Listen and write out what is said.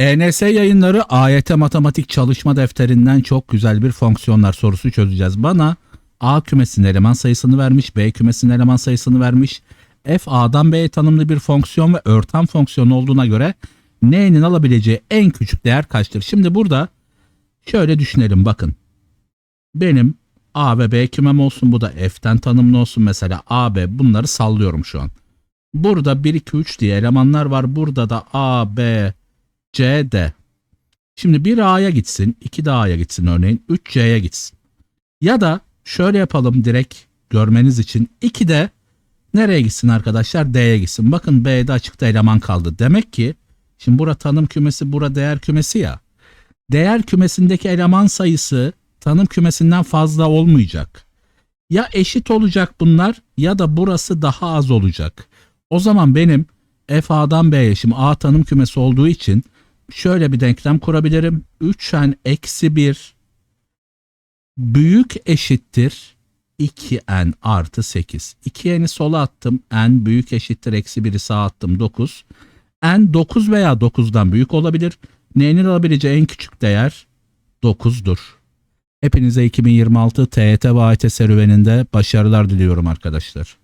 ENS yayınları AYT matematik çalışma defterinden çok güzel bir fonksiyonlar sorusu çözeceğiz. Bana A kümesinin eleman sayısını vermiş, B kümesinin eleman sayısını vermiş. F A'dan B'ye tanımlı bir fonksiyon ve örten fonksiyon olduğuna göre N'nin alabileceği en küçük değer kaçtır? Şimdi burada şöyle düşünelim bakın. Benim A ve B kümem olsun bu da F'ten tanımlı olsun mesela A, B bunları sallıyorum şu an. Burada 1, 2, 3 diye elemanlar var. Burada da A, B, C. Şimdi bir A'ya gitsin, iki de A'ya gitsin örneğin, 3 C'ye gitsin. Ya da şöyle yapalım direkt görmeniz için 2 de nereye gitsin arkadaşlar? D'ye gitsin. Bakın B'de açıkta eleman kaldı. Demek ki şimdi bura tanım kümesi, bura değer kümesi ya. Değer kümesindeki eleman sayısı tanım kümesinden fazla olmayacak. Ya eşit olacak bunlar ya da burası daha az olacak. O zaman benim f a'dan b'ye şimdi a tanım kümesi olduğu için şöyle bir denklem kurabilirim. 3n eksi 1 büyük eşittir 2n artı 8. 2n'i sola attım. n büyük eşittir eksi 1'i sağa attım 9. n 9 veya 9'dan büyük olabilir. N'nin alabileceği en küçük değer 9'dur. Hepinize 2026 TYT ve AYT serüveninde başarılar diliyorum arkadaşlar.